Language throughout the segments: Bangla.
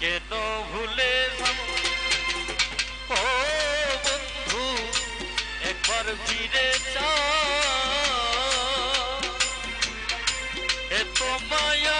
কেন ভুলে যাব? ও বন্ধু একবার ফিরে চা এত মায়া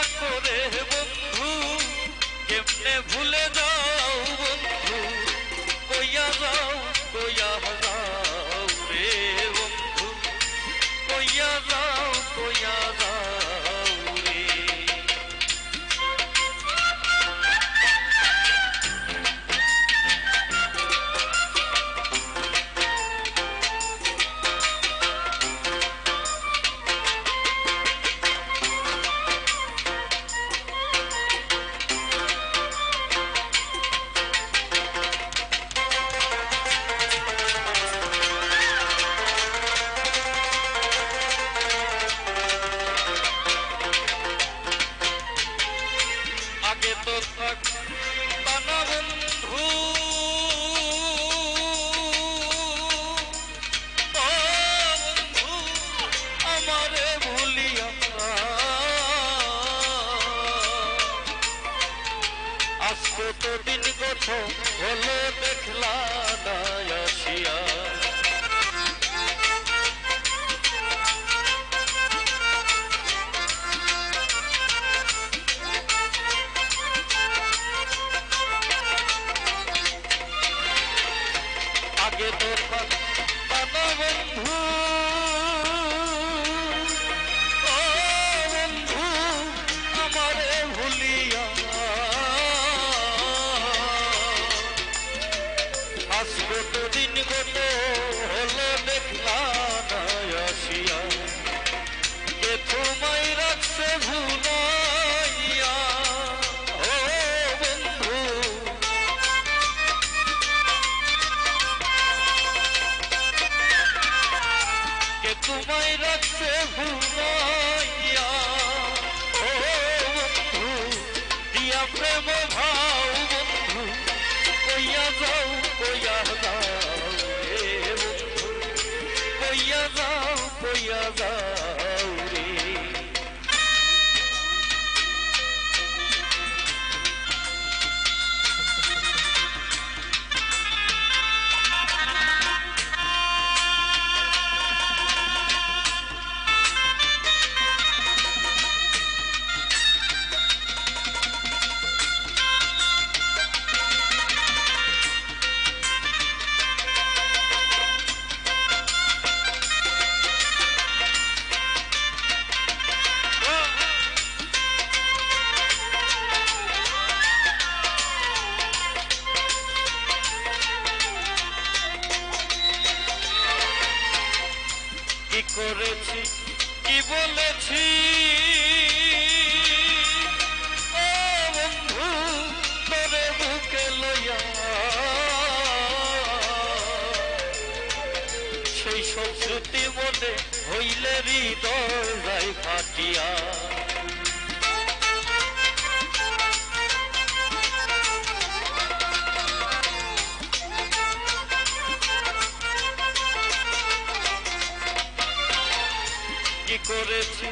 দিন গত হলো দেখলা না আসিয়া আগে আজ কত দিন গত হলো দেখলা আসিয়া কে তোমায় রাখছে ভুলাইয়া। ও বন্ধু। কে তোমায় রাখছে ভুলাইয়া। যাও বলেছি ও বন্ধু তোরে বুকে লইয়া। সেই সব স্মৃতি মনে হইলে হৃদয় ফাটিয়া। কি করেছি,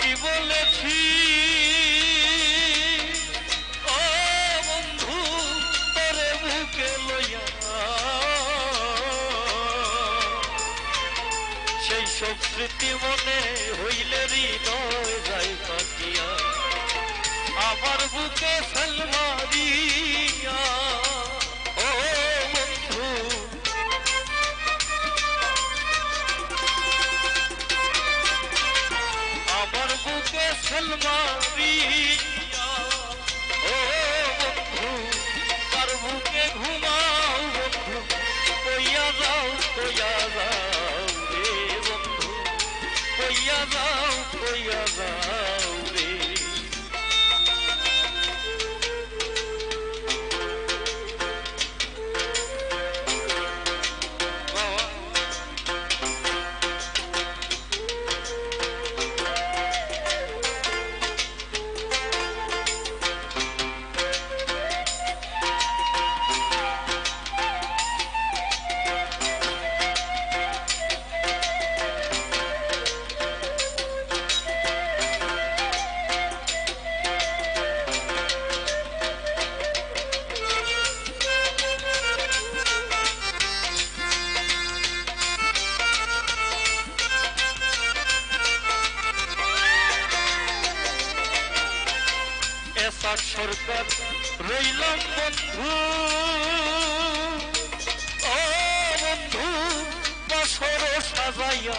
কি বলেছি? ও বন্ধু, তোরে বুকে লইয়া। সেই সব স্মৃতি মনে হইলে হৃদয় যাই কাটিয়া। আমার বুকে কইয়া যাও কইয়া এসার সরকার রইলাম বন্ধু। ও বন্ধু বছর সাজাইয়া।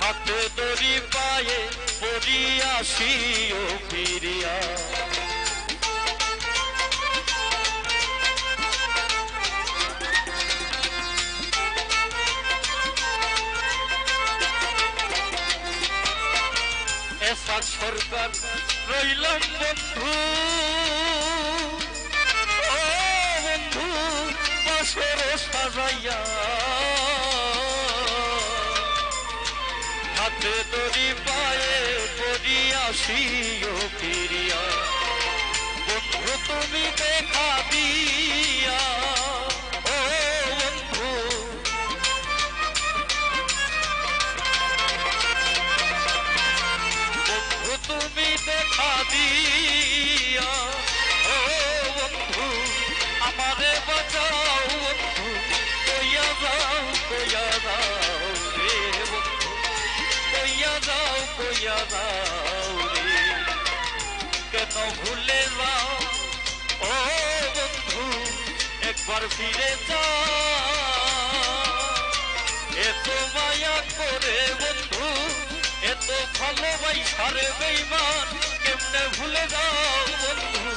হাতে দড়ি পায়ে পড়িয়াছিও ফিরিয়া। এসার সরকার রইলাম বন্ধু। বন্ধু, বছর সাজাইয়া। হাতে দড়ি পায়ে পড়িয়াছিও ফিরিয়া। বন্ধু, তুমি দেখা দিয়া। কইয়া যাও রে কেন ভুলে যাও। ও বন্ধু একবার ফিরে যাও এত মায়া করে বন্ধু এত ভালোবাসার বেইমান, কেমনে ভুলে যাও বন্ধু।